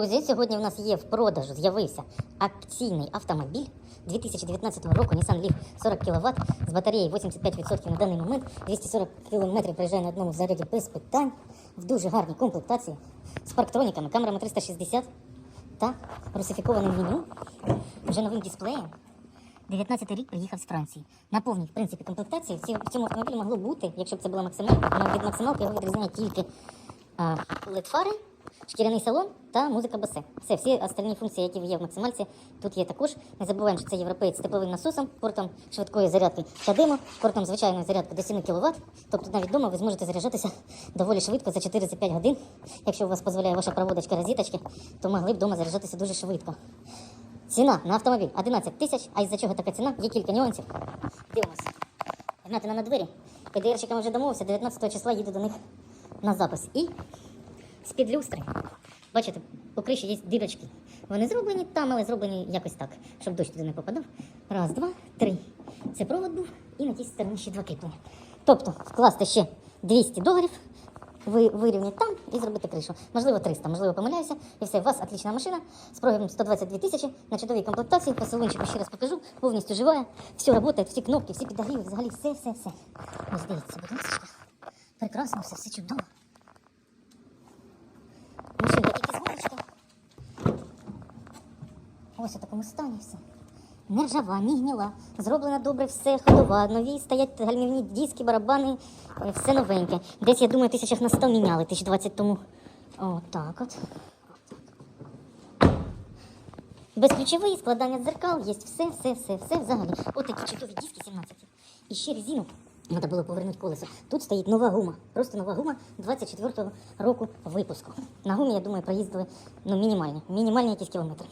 Друзі, сьогодні в нас є в продажу, з'явився акційний автомобіль 2019 року Nissan Leaf 40 кВт з батареєю 85% на даний момент. 240 км проїжджає на одному заряді без питань, в дуже гарній комплектації, з парктроніками, камерами 360 та русифікованим меню, вже новим дисплеєм. 19 рік приїхав з Франції. На повній в принципі комплектації в цьому автомобілі могло бути, якщо б це була максималка, від максималки його відрізняє тільки а, LED-фари, шкіряний салон та музика басе. Все, всі остальні функції, які є в максимальці, тут є також. Не забуваємо, що це європеєць з тепловим насосом, портом швидкої зарядки та диму, портом звичайної зарядки до 7 кВт. Тобто навіть вдома ви зможете заряджатися доволі швидко за 4-5 годин. Якщо у вас дозволяє ваша проводочка розіточки, то могли б вдома заряджатися дуже швидко. Ціна на автомобіль 11 тисяч, а із-за чого така ціна? Є кілька нюансів. Дивимося. Вмятина на двері. ПДРщикам вже домовився, 19 числа їду до них на запис. І з-під люстри. Бачите, у криші є дірочки. Вони зроблені там, але зроблені якось так, щоб дощ туди не попадав. Раз, два, три. Це провод був, і на тій стороні ще два кріплення. Тобто вкласти ще 200 доларів, ви, вирівняти там і зробити кришу. Можливо, 300, можливо, помиляюся. І все, у вас отлична машина з пробігом 122 тисячі на чудовій комплектації. По салончику ще раз покажу, повністю живая. Все працює, всі кнопки, всі підогріви, взагалі все, все, все. Ось дивіться, будь ласка. Прекрасно, все, все чудово. Машинка тільки з гоночки. Ось у такому стані все. Не ржава, ні гніла. Зроблено добре все, ходова, нові стоять гальмівні диски, барабани, е, все новеньке. Десь, я думаю, тисячах на 100 міняли, 1020 тому. О, от. Безключовий, складання дзеркал, є все, все, все, все взагалі. От такі чудові диски 17. І ще резину. Треба було повернути колесо. Тут стоїть нова гума. Просто нова гума 24-го року випуску. На гумі, я думаю, проїздили ну, мінімальні, мінімальні якісь кілометри.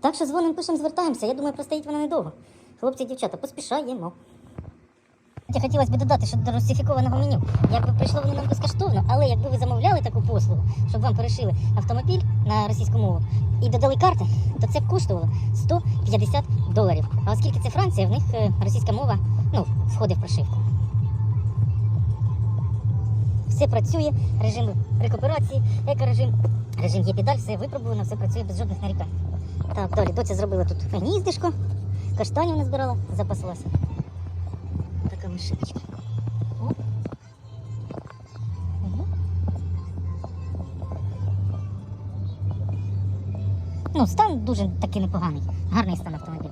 Так що дзвонимо, пишемо, звертаємося. Я думаю, простоїть вона недовго. Хлопці, дівчата, поспішаємо. Хотілося б додати, що до русифікованого меню. Якби прийшло воно нам безкоштовно, але якби ви замовляли таку послугу, щоб вам перешили автомобіль на російську мову і додали карти, то це б коштувало 150 доларів. А оскільки це Франція, в них е, російська мова ну, входить в прошивку. Все працює, режим рекуперації, екорежим, режим є педаль, все випробовано, все працює без жодних нарікань. Так, далі доця зробила тут гніздишко, каштанів не збирала, запаслася. Така. Мгм. Ну, стан дуже таки непоганий. Гарний стан автомобіля.